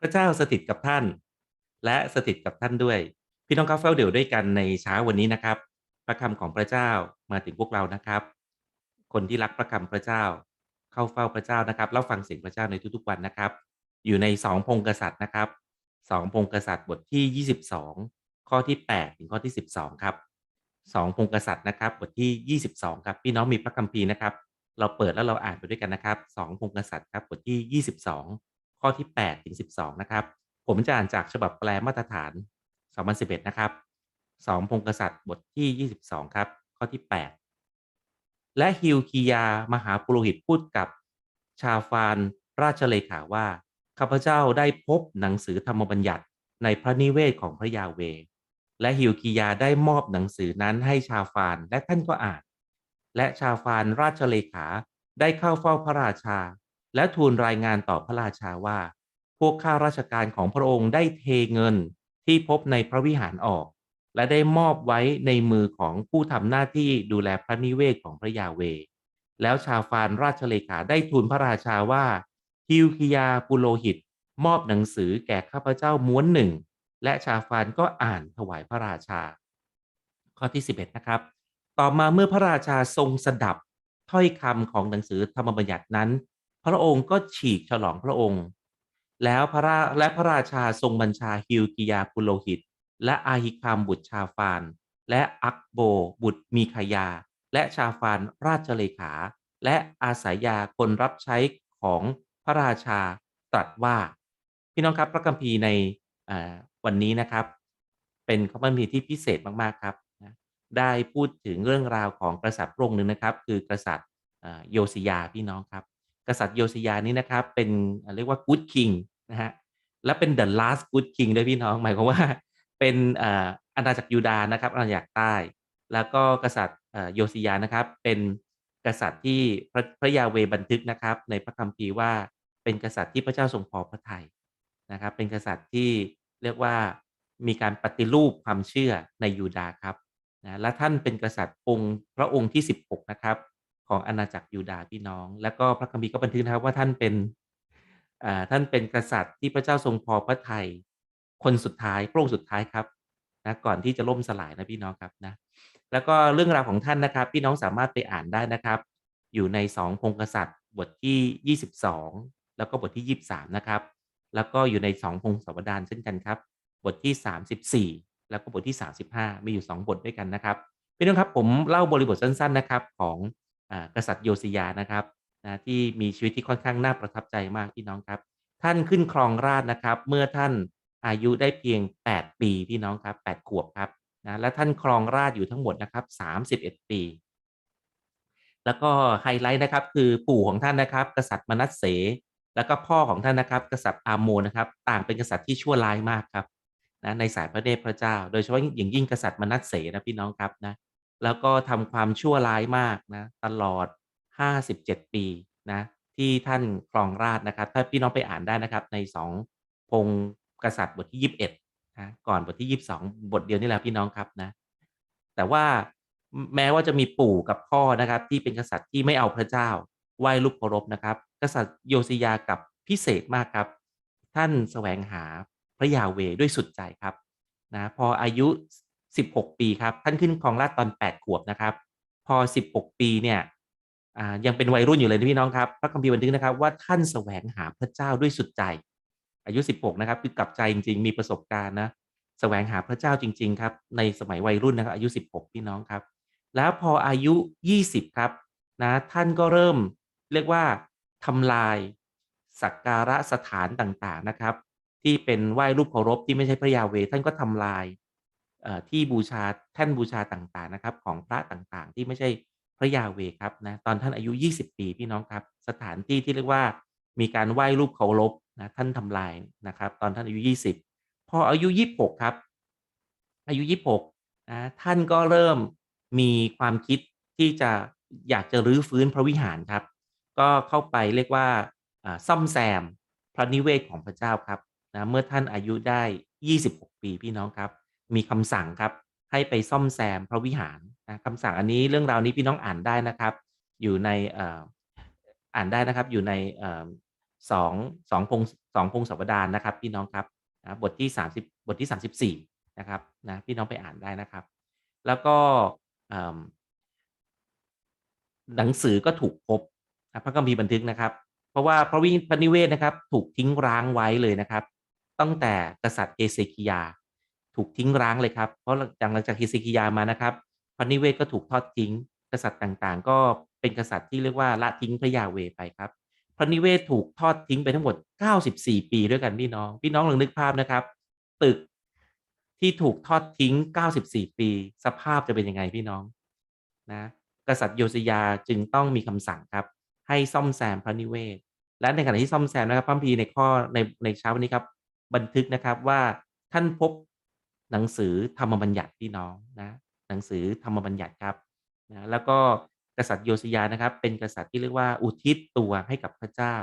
พระเจ้าสถิตกับท่าน และสถิตกับท่านด้วย พี่น้องครับเฝ้าเดี่ยวด้วยกันในเช้าวันนี้นะครับ พระคำของพระเจ้ามาถึงพวกเรานะครับ คนที่รักพระคำพระเจ้า เข้าเฝ้าพระเจ้านะครับแล้วฟังเสียงพระเจ้าในทุกๆวันนะครับ อยู่ในสองพงกษัตริย์นะครับสองพงกษัตริย์บทที่ 22 ข้อที่ 8 ถึงข้อที่ 12 ครับสองพงกษัตริย์นะครับ บทที่ 22 ครับ พี่น้องมีพระคัมภีร์นะครับ เราเปิดแล้วเราอ่านไปด้วยกันนะครับสองพงกษัตริย์ครับบทที่ 22 ข้อที่8ถึง12 นะครับ ผมจะอ่านจากฉบับแปลมาตรฐาน 2011 นะครับสองพงกษัตริย์บทที่ 22 ครับ ข้อที่ 8 และฮิวคียามหาปุโรหิตพูดกับชาฟานราชเลขาว่า ข้าพเจ้าได้พบหนังสือธรรมบัญญัติในพระนิเวศของพระยาเว และฮิวคียาได้มอบหนังสือนั้นให้ชาฟานและท่านก็อ่าน และชาฟานราชเลขาได้เข้าเฝ้าพระราชา และทูลรายงานต่อพระราชาว่า พวกข้าราชการของพระองค์ได้เทเงินที่พบในพระวิหารออก และได้มอบไว้ในมือของผู้ทำหน้าที่ดูแลพระนิเวศของพระยาเว แล้วชาฟานราชเลขาได้ทูลพระราชาว่าฮิวคิยาปุโรหิต มอบหนังสือแก่ข้าพเจ้าม้วนหนึ่ง และชาฟานก็อ่านถวายพระราชา ข้อที่ 11 นะครับ ต่อมาเมื่อพระราชาทรงสดับถ้อยคำของหนังสือธรรมบัญญัตินั้น พระองค์ก็ฉีกฉลองพระองค์ แล้วพระราและพระราชาทรงบัญชาฮิวกิยาปุโรหิต และอาฮิคามบุตรชาฟาน และอักโบบุตรมีขยา และชาฟานราชเลขา และอาสายาคนรับใช้ของพระราชาตรัสว่า พี่น้องครับพระคัมภีร์ในวันนี้นะครับ เป็นพระคัมภีร์ที่พิเศษมากๆครับได้พูดถึงเรื่องราวของกษัตริย์พระองค์หนึ่งนะครับ คือกษัตริย์โยสิยาพี่น้องครับ กษัตริย์โยสิยานี้นะครับ เป็นเรียกว่า good king นะฮะและเป็น the last good king ด้วยพี่น้องหมายความว่าเป็นอาณาจักรยูดาห์นะครับอาณาจักรใต้ แล้วก็กษัตริย์โยสิยานะครับ เป็นกษัตริย์ที่พระพระยาเวบันทึกนะครับ ในพระคัมภีร์ว่าเป็นกษัตริย์ที่พระเจ้าทรงพอพระทัยนะครับ เป็นกษัตริย์ที่เรียกว่ามีการปฏิรูปความเชื่อในยูดาห์ครับนะและท่านเป็นกษัตริย์องค์พระองค์ที่ 16 นะครับ ของอาณาจักรยูดาห์พี่น้อง แล้วก็พระคัมภีร์ก็บันทึกนะครับว่าท่านเป็นท่านเป็นกษัตริย์ที่พระเจ้าทรงพอพระทัยคนสุดท้ายพระองค์สุดท้ายครับนะก่อนที่จะล่มสลายนะพี่น้องครับนะแล้วก็เรื่องราวของท่านนะครับ พี่น้องสามารถไปอ่านได้นะครับ อยู่ในสองพงกษัตริย์บทที่ 22 แล้วก็บทที่ 23 นะครับ แล้วก็อยู่ในสองพงศาวดารเช่นกันครับ บทที่ 34 แล้วก็บทที่ 35 มีอยู่ 2 บทด้วยกันนะครับพี่น้องครับผมเล่าบริบทสั้นๆนะครับของ กษัตริย์โยสิยานะครับนะที่มีชีวิตที่ค่อนข้างน่าประทับใจมากพี่น้องครับ ท่านขึ้นครองราชนะครับ เมื่อท่านอายุได้เพียง 8 ปีพี่น้องครับ 8 ขวบครับนะและท่านครองราชอยู่ทั้งหมดนะครับ 31 ปี แล้วก็ไฮไลท์นะครับคือปู่ของท่านนะครับ กษัตริย์มนัสเส แล้วก็พ่อของท่านนะครับ กษัตริย์อาโมนะครับ ต่างเป็นกษัตริย์ที่ชั่วร้ายมากครับนะในสายพระเดชพระเจ้า โดยเฉพาะอย่างยิ่งกษัตริย์มนัสเสนะพี่น้องครับนะ แล้วก็ทำความชั่วร้ายมากนะตลอด 57 ปีนะที่ท่านครองราชนะครับ ถ้าพี่น้องไปอ่านได้นะครับ ในสองพงกษัตริย์บทที่ 21นะก่อนบทที่ 22 บทเดียวนี่แหละพี่น้องครับนะแต่ว่าแม้ว่าจะมีปู่กับพ่อนะครับ ที่เป็นกษัตริย์ที่ไม่เอาพระเจ้าไหว้ลูกเคารพนะครับ กษัตริย์โยซิยากับพิเศษมากครับ ท่านแสวงหาพระยาเวด้วยสุดใจครับนะพออายุ 16 ปีครับ ท่านขึ้นครองราชตอน 8 ขวบนะครับ พอ 16 ปีเนี่ยยังเป็นวัยรุ่นอยู่เลยพี่น้องครับ พระคัมภีร์บันทึกนะครับว่าท่านแสวงหาพระเจ้าด้วยสุดใจ อายุ 16 นะครับคือกลับใจจริง ๆ มีประสบการณ์นะแสวงหาพระเจ้าจริง ๆ ครับ ในสมัยวัยรุ่นนะครับอายุ 16 พี่น้องครับ แล้วพออายุ 20 ครับนะท่านก็เริ่มเรียกว่าทำลายสักการะสถานต่างๆนะครับ ที่เป็นไหว้รูปเคารพที่ไม่ใช่พระยาเวท่านก็ทำลาย ที่บูชาแท่นบูชาต่างๆนะครับ ของพระต่างๆ ที่ไม่ใช่พระยาเวครับนะตอนท่านอายุ 20 ปีพี่น้องครับ สถานที่ที่เรียกว่ามีการไหว้รูปเคารพนะท่านทำลายนะครับ ตอนท่านอายุ 20 พออายุ 26 ครับ อายุ 26นะท่านก็เริ่มมีความคิดที่จะอยากจะรื้อฟื้นพระวิหารครับ ก็เข้าไปเรียกว่าซ่อมแซมพระนิเวศของพระเจ้าครับนะเมื่อท่านอายุได้ 26 ปีพี่น้องครับ มีคำสั่งครับ ให้ไปซ่อมแซมพระวิหารนะคำสั่งอันนี้เรื่องราวนี้พี่น้องอ่านได้นะครับ อยู่ในอ่านได้นะครับอยู่ในสองสองพงสองพงศาวดารนะครับ พี่น้องครับนะบทที่สามสิบบทที่สามสิบสี่นะครับนะพี่น้องไปอ่านได้นะครับ แล้วก็หนังสือก็ถูกพบพระคัมภีร์บันทึกนะครับ เพราะว่าพระวิพระนิเวศนะครับ ถูกทิ้งร้างไว้เลยนะครับ ตั้งแต่กษัตริย์เอเซคิยา ถูกทิ้งร้างเลยครับ เพราะหลังจากเอเซคิยามานะครับพระนิเวศก็ถูกทอดทิ้ง กษัตริย์ต่างๆ ก็เป็นกษัตริย์ที่เรียกว่าละทิ้งพระยาเวไปครับพระนิเวศถูกทอดทิ้งไปทั้งหมด 94 ปีด้วยกันพี่น้อง พี่น้องลองนึกภาพนะครับ ตึกที่ถูกทอดทิ้ง 94 ปี สภาพจะเป็นยังไงพี่น้องนะกษัตริย์โยซิยาจึงต้องมีคำสั่งครับ ให้ซ่อมแซมพระนิเวศ และในขณะที่ซ่อมแซมนะครับพระพีในข้อในในเช้าวันนี้ครับ บันทึกนะครับว่าท่านพบ หนังสือธรรมบัญญัติพี่น้องนะหนังสือธรรมบัญญัติครับนะแล้วก็กษัตริย์โยซิยานะครับ เป็นกษัตริย์ที่เรียกว่าอุทิศตัวให้กับพระเจ้า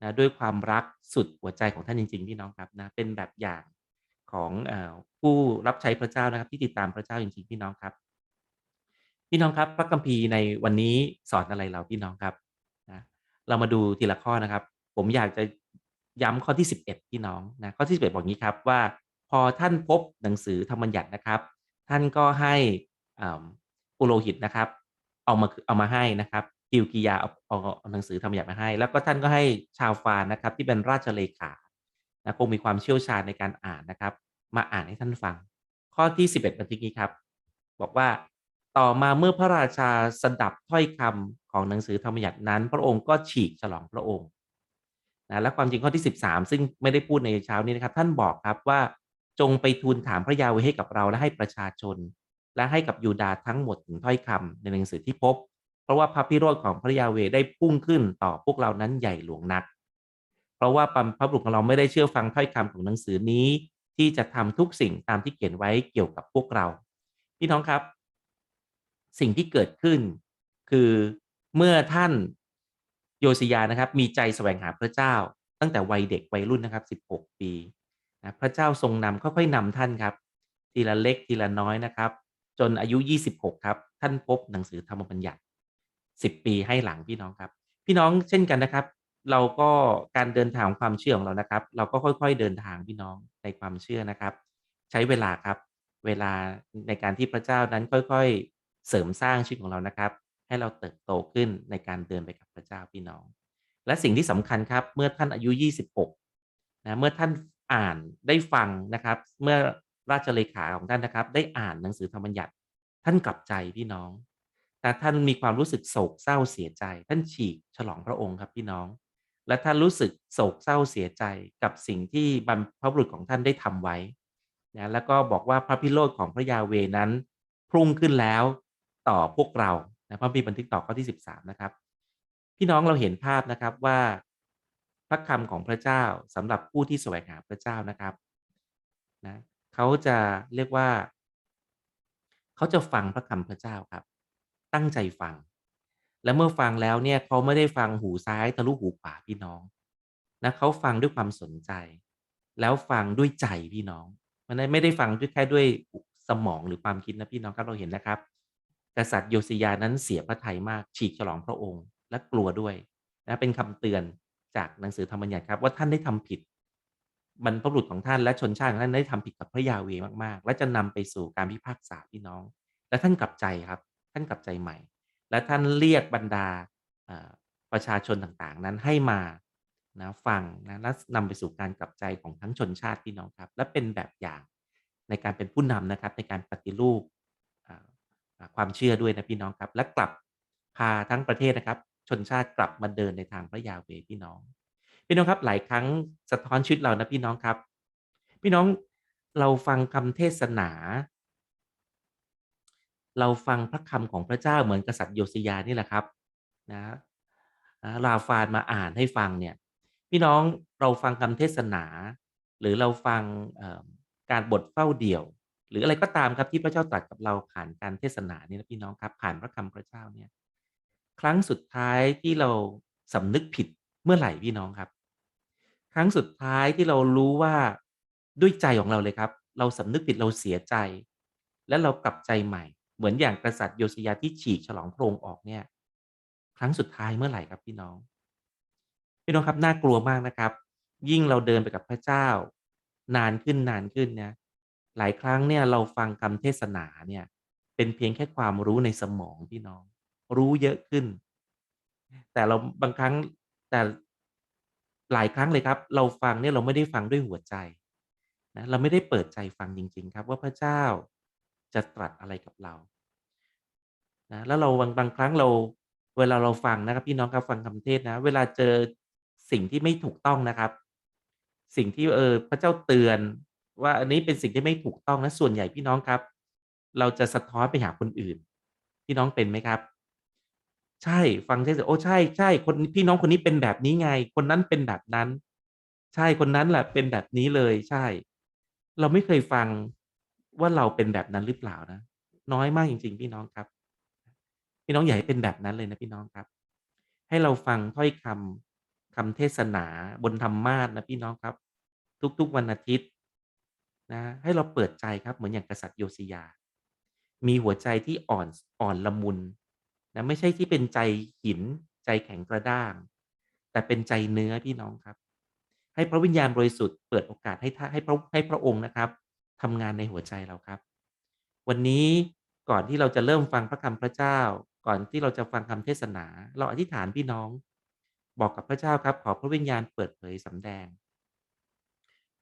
นะด้วยความรักสุดหัวใจของท่านจริงๆพี่น้องครับนะเป็นแบบอย่างของอผู้รับใช้พระเจ้านะครับ ที่ติดตามพระเจ้าจริงๆพี่น้องครับ พี่น้องครับ พระคัมภีร์ในวันนี้สอนอะไรเราพี่น้องครับนะเรามาดูทีละข้อนะครับ ผมอยากจะย้ำข้อที่ 11 พี่น้องนะข้อที่11บอกงี้ครับว่า พอท่านพบหนังสือธรรมบัญญัตินะครับ ท่านก็ให้ปุโรหิตนะครับ เอามาเอามาให้นะครับกิลกิยาเอาเอาเอาหนังสือธรรมบัญญัติมาให้ แล้วก็ท่านก็ให้ชาวฟานนะครับ ที่เป็นราชเลขานะคงมีความเชี่ยวชาญในการอ่านนะครับ มาอ่านให้ท่านฟัง ข้อที่ 11บันทึกนี้ครับ บอกว่าต่อมาเมื่อพระราชาสดับถ้อยคำของหนังสือธรรมบัญญัตินั้น พระองค์ก็ฉีกฉลองพระองค์นะและความจริงข้อที่ 13 ซึ่งไม่ได้พูดในเช้านี้นะครับ ท่านบอกครับว่า จงไปทูลถามพระยาเวให้กับเราและให้ประชาชน และให้กับยูดาทั้งหมดถึงถ้อยคำในหนังสือที่พบ เพราะว่าพระพิโรธของพระยาเวได้พุ่งขึ้นต่อพวกเรานั้นใหญ่หลวงนัก เพราะว่าพระบุตรของเราไม่ได้เชื่อฟังถ้อยคำของหนังสือนี้ ที่จะทำทุกสิ่งตามที่เขียนไว้เกี่ยวกับพวกเราพี่น้องครับ สิ่งที่เกิดขึ้น คือเมื่อท่านโยซิยานะครับ มีใจแสวงหาพระเจ้า ตั้งแต่วัยเด็กวัยรุ่นนะครับ 16 ปี นะพระเจ้าทรงนำค่อยๆนำท่านครับ ทีละเล็กทีละน้อยนะครับ จนอายุ 26 ครับ ท่านพบหนังสือธรรมบัญญัติ 10 ปีให้หลังพี่น้องครับ พี่น้องเช่นกันนะครับ เราก็การเดินทางความเชื่อของเรานะครับ เราก็ค่อย ๆเดินทางพี่น้องในความเชื่อนะครับ ใช้เวลาครับ เวลาในการที่พระเจ้านั้นค่อยๆเสริมสร้างชีวิตของเรานะครับ ให้เราเติบโตขึ้นในการเดินไปกับพระเจ้าพี่น้อง และสิ่งที่สำคัญครับ เมื่อท่านอายุ 26นะเมื่อท่าน อ่านได้ฟังนะครับ เมื่อราชเลขาของท่านนะครับ ได้อ่านหนังสือธรรมบัญญัติท่านกลับใจพี่น้องแต่ท่านมีความรู้สึกโศกเศร้าเสียใจ ท่านฉีกฉลองพระองค์ครับพี่น้อง และท่านรู้สึกโศกเศร้าเสียใจกับสิ่งที่บรรพบุรุษของท่านได้ทำไว้นะแล้วก็บอกว่าพระพิโรธของพระยาเวนั้น พุ่งขึ้นแล้วต่อพวกเรานะพระบีบันทึกต่อข้อที่ 13 นะครับ พี่น้องเราเห็นภาพนะครับว่า ระคำของพระเจ้าสำหรับผู้ที่แสวงหาพระเจ้านะครับนะเขาจะเรียกว่า เขาจะฟังพระคำพระเจ้าครับ ตั้งใจฟัง และเมื่อฟังแล้วเนี่ยเขาไม่ได้ฟังหูซ้ายทะลุหูขวาพี่น้องนะเขาฟังด้วยความสนใจ แล้วฟังด้วยใจพี่น้องมันไม่ได้ฟังด้วยแค่ด้วยสมองหรือความคิดนะพี่น้องครับเราเห็นนะครับ กษัตริย์โยซิยานั้นเสียพระทัยมากฉีกฉลองพระองค์และกลัวด้วยนะเป็นคำเตือน จากหนังสือธรรมบัญญัติครับ ว่าท่านได้ทำผิดบรรพบุรุษของท่านและชนชาติของท่านได้ทำผิดกับพระยาเวมาก ๆ และจะนำไปสู่การพิพากษาพี่น้อง และท่านกลับใจครับ ท่านกลับใจใหม่ และท่านเรียกบรรดาประชาชนต่างๆ นั้นให้มานะฟังนะและนำไปสู่การกลับใจของทั้งชนชาติพี่น้องครับ และเป็นแบบอย่างในการเป็นผู้นำนะครับ ในการปฏิรูปความเชื่อด้วยนะพี่น้องครับ และกลับพาทั้งประเทศนะครับ ชนชาติกลับมาเดินในทางพระยาเวพี่น้อง พี่น้องครับหลายครั้งสะท้อนชีวิตเรานะพี่น้องครับ พี่น้องเราฟังคำเทศนา เราฟังพระคำของพระเจ้าเหมือนกษัตริย์โยซิยานี่แหละครับนะลาฟานมาอ่านให้ฟังเนี่ย พี่น้องเราฟังคำเทศนา หรือเราฟังการบทเฝ้าเดี่ยว หรืออะไรก็ตามครับที่พระเจ้าตรัสกับเราผ่านการเทศนานี่นะพี่น้องครับ ผ่านพระคำพระเจ้าเนี่ย ครั้งสุดท้ายที่เราสำนึกผิดเมื่อไหร่พี่น้องครับ ครั้งสุดท้ายที่เรารู้ว่าด้วยใจของเราเลยครับ เราสำนึกผิดเราเสียใจ และเรากลับใจใหม่ เหมือนอย่างกษัตริย์โยสยาที่ฉีกฉลองพระองค์ออกเนี่ย ครั้งสุดท้ายเมื่อไหร่ครับพี่น้อง พี่น้องครับน่ากลัวมากนะครับ ยิ่งเราเดินไปกับพระเจ้า นานขึ้นนานขึ้นเนี่ยหลายครั้งเนี่ยเราฟังคำเทศนาเนี่ย เป็นเพียงแค่ความรู้ในสมองพี่น้อง รู้เยอะขึ้น แต่เราบางครั้งแต่หลายครั้งเลยครับ เราฟังเนี่ยเราไม่ได้ฟังด้วยหัวใจนะเราไม่ได้เปิดใจฟังจริง ๆ ครับ ว่าพระเจ้าจะตรัสอะไรกับเรานะแล้วเราบางบางครั้งเรา เวลาเราฟังนะครับ พี่น้องครับฟังคำเทศน์นะ เวลาเจอสิ่งที่ไม่ถูกต้องนะครับ สิ่งที่เออพระเจ้าเตือน ว่าอันนี้เป็นสิ่งที่ไม่ถูกต้องนะส่วนใหญ่พี่น้องครับ เราจะสะท้อนไปหาคนอื่น พี่น้องเป็นไหมครับ ใช่ฟังเทศน์โอ้ใช่ใช่คนพี่น้องคนนี้เป็นแบบนี้ไง คนนั้นเป็นแบบนั้น ใช่คนนั้นแหละเป็นแบบนี้เลยใช่ เราไม่เคยฟังว่าเราเป็นแบบนั้นหรือเปล่านะน้อยมากจริง ๆ พี่น้องครับ พี่น้องอย่าให้เป็นแบบนั้นเลยนะพี่น้องครับ ให้เราฟังถ้อยคำคำเทศนาบนธรรมาสน์นะพี่น้องครับ ทุกๆวันอาทิตย์นะให้เราเปิดใจครับเหมือนอย่างกษัตริย์โยซียา มีหัวใจที่อ่อนอ่อนละมุน นะไม่ใช่ที่เป็นใจหิน ใจแข็งกระด้าง แต่เป็นใจเนื้อพี่น้องครับ ให้พระวิญญาณบริสุทธิ์เปิดโอกาสให้ท่าให้พระให้พระองค์นะครับทำงานในหัวใจเราครับ วันนี้ก่อนที่เราจะเริ่มฟังพระคำพระเจ้า ก่อนที่เราจะฟังคำเทศนา เราอธิษฐานพี่น้อง บอกกับพระเจ้าครับ ขอพระวิญญาณเปิดเผยสำแดง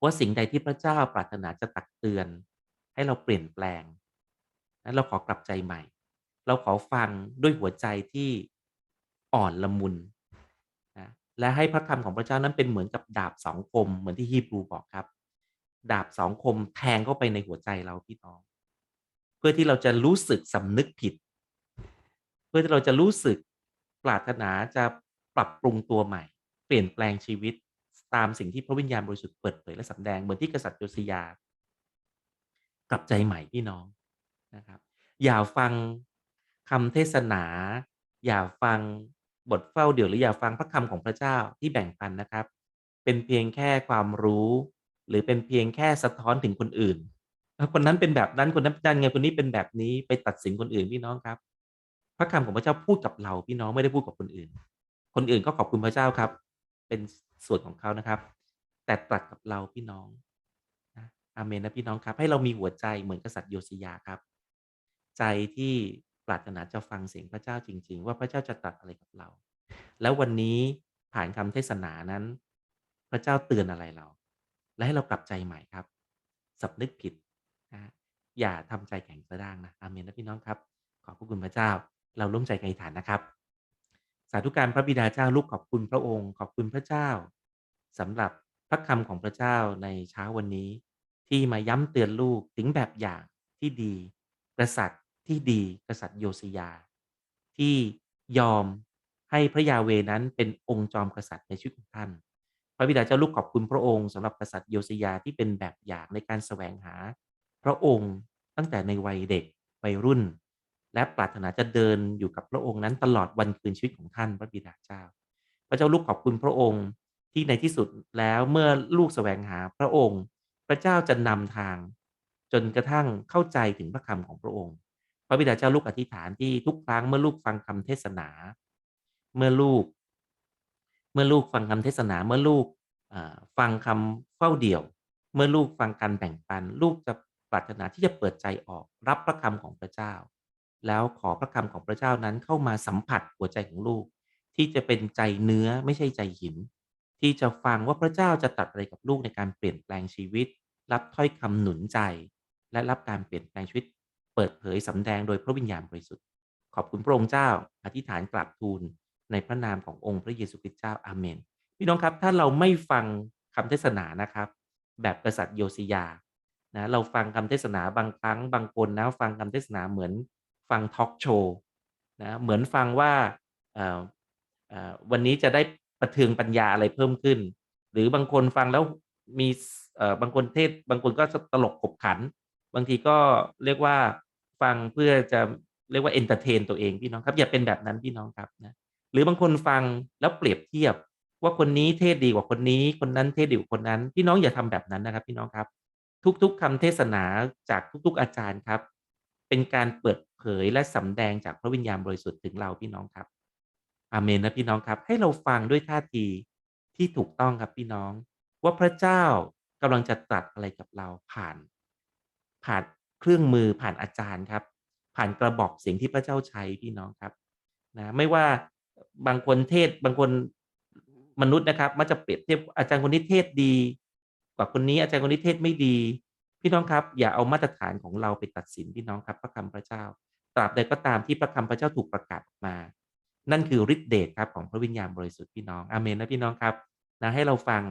ว่าสิ่งใดที่พระเจ้าปรารถนาจะตักเตือน ให้เราเปลี่ยนแปลงนั้นเราขอกลับใจใหม่ เราขอฟังด้วยหัวใจที่อ่อนละมุนนะและให้พระคำของพระเจ้านั้นเป็นเหมือนกับดาบสองคม เหมือนที่ฮีบรูบอกครับ ดาบสองคมแทงเข้าไปในหัวใจเราพี่น้อง เพื่อที่เราจะรู้สึกสำนึกผิด เพื่อที่เราจะรู้สึกปรารถนาจะปรับปรุงตัวใหม่ เปลี่ยนแปลงชีวิตตามสิ่งที่พระวิญญาณบริสุทธิ์เปิดเผยและสำแดงเหมือนที่กษัตริย์โยซียากลับใจใหม่พี่น้องนะครับ อย่าฟัง คำเทศนา อย่าฟังบทเฝ้าเดี่ยวหรืออย่าฟังพระคำของพระเจ้าที่แบ่งปันนะครับ เป็นเพียงแค่ความรู้ หรือเป็นเพียงแค่สะท้อนถึงคนอื่นคนนั้นเป็นแบบนั้นคนนั้นนั่นไงคนนี้เป็นแบบนี้ไปตัดสินคนอื่นพี่น้องครับ พระคำของพระเจ้าพูดกับเราพี่น้องไม่ได้พูดกับคนอื่น คนอื่นก็ขอบคุณพระเจ้าครับ เป็นส่วนของเขานะครับ แต่ตรัสกับเราพี่น้องนะอาเมนนะพี่น้องครับ ให้เรามีหัวใจเหมือนกษัตริย์โยซียาครับ ใจที่ ปรารถนาจะฟังเสียงพระเจ้าจริง ๆ ว่าพระเจ้าจะตรัสอะไรกับเรา แล้ววันนี้ผ่านคำเทศนานั้น พระเจ้าเตือนอะไรเรา และให้เรากลับใจใหม่ครับสำนึกผิดนะอย่าทำใจแข็งกระด้างนะอาเมนนะพี่น้องครับ ขอบพระคุณพระเจ้า เราร่วมใจกันอธิษฐานนะครับ สาธุการพระบิดาเจ้าลูกขอบคุณพระองค์ ขอบคุณพระเจ้าสำหรับพระคำของพระเจ้าในเช้าวันนี้ ที่มาย้ำเตือนลูกถึงแบบอย่างที่ดีกษัตริย ที่ดีกษัตริย์โยซียา ที่ยอมให้พระยาเวนั้นเป็นองค์จอมกษัตริย์ในชีวิตของท่าน พระบิดาเจ้าลูกขอบคุณพระองค์สำหรับกษัตริย์โยซียาที่เป็นแบบอย่างในการแสวงหา พระองค์ตั้งแต่ในวัยเด็กวัยรุ่น และปรารถนาจะเดินอยู่กับพระองค์นั้นตลอดวันคืนชีวิตของท่านพระบิดาเจ้า พระเจ้าลูกขอบคุณพระองค์ที่ในที่สุดแล้วเมื่อลูกแสวงหาพระองค์ พระเจ้าจะนำทาง จนกระทั่งเข้าใจถึงพระคำของพระองค์ พระบิดาเจ้าลูกอธิษฐานที่ทุกครั้งเมื่อลูกฟังคำเทศนา เมื่อลูก เมื่อลูกฟังคำเทศนา เมื่อลูกฟังคำเฝ้าเดี่ยว เมื่อลูกฟังการแบ่งปัน ลูกจะปรารถนาที่จะเปิดใจออกรับพระคำของพระเจ้า แล้วขอพระคำของพระเจ้านั้นเข้ามาสัมผัสหัวใจของลูก ที่จะเป็นใจเนื้อไม่ใช่ใจหิน ที่จะฟังว่าพระเจ้าจะตรัสอะไรกับลูกในการเปลี่ยนแปลงชีวิต รับถ้อยคำหนุนใจ และรับการเปลี่ยนแปลงชีวิต เปิดเผยสำแดงโดยพระวิญญาณบริสุทธิ์ ขอบคุณพระองค์เจ้า อธิษฐานกราบทูลในพระนามขององค์พระเยซูคริสต์เจ้าอาเมน พี่น้องครับถ้าเราไม่ฟังคำเทศนานะครับ แบบกษัตริย์โยซียานะเราฟังคำเทศนาบางครั้งบางคนนะฟังคำเทศนาเหมือนฟังทอล์กโชว์นะเหมือนฟังว่าวันนี้จะได้ประเทืองปัญญาอะไรเพิ่มขึ้น หรือบางคนฟังแล้วมีบางคนเทศบางคนก็ตลกขบขัน บางทีก็เรียกว่าฟังเพื่อจะเรียกว่าเอนเตอร์เทนตัวเองพี่น้องครับ อย่าเป็นแบบนั้นพี่น้องครับนะหรือบางคนฟังแล้วเปรียบเทียบว่าคนนี้เทศดีกว่าคนนี้คนนั้นเทศดีกว่าคนนั้น พี่น้องอย่าทำแบบนั้นนะครับ พี่น้องครับ ทุก ๆคำเทศนาจากทุก ๆ อาจารย์ครับ เป็นการเปิดเผยและสำแดงจากพระวิญญาณบริสุทธิ์ถึงเราพี่น้องครับอาเมนนะพี่น้องครับ ให้เราฟังด้วยท่าทีที่ถูกต้องครับพี่น้อง ว่าพระเจ้ากำลังจะตรัสอะไรกับเราผ่าน ผ่านเครื่องมือผ่านอาจารย์ครับ ผ่านกระบอกเสียงที่พระเจ้าใช้พี่น้องครับนะไม่ว่าบางคนเทศบางคนมนุษย์นะครับมักจะเปรียบเทียบอาจารย์คนนี้เทศดี กว่าคนนี้อาจารย์คนนี้เทศไม่ดี พี่น้องครับ อย่าเอามาตรฐานของเราไปตัดสินพี่น้องครับ พระคำพระเจ้า ตราบใดก็ตามที่พระคำพระเจ้าถูกประกาศมา นั่นคือฤทธิเดชครับของพระวิญญาณบริสุทธิ์พี่น้องอาเมนนะพี่น้องครับนะให้เราฟัง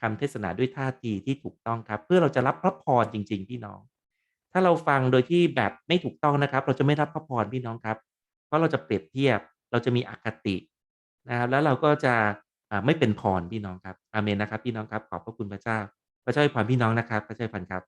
คำเทศนาด้วยท่าทีที่ถูกต้องครับ เพื่อเราจะรับพระพรจริง ๆ พี่น้อง ถ้าเราฟังโดยที่แบบไม่ถูกต้องนะครับ เราจะไม่รับพระพรพี่น้องครับ เพราะเราจะเปรียบเทียบ เราจะมีอคตินะครับ แล้วเราก็จะไม่เป็นพรพี่น้องครับ อาเมนนะครับ พี่น้องครับ ขอบพระคุณพระเจ้า พระเจ้าให้พรพี่น้องนะครับ พระเจ้าให้พรครับ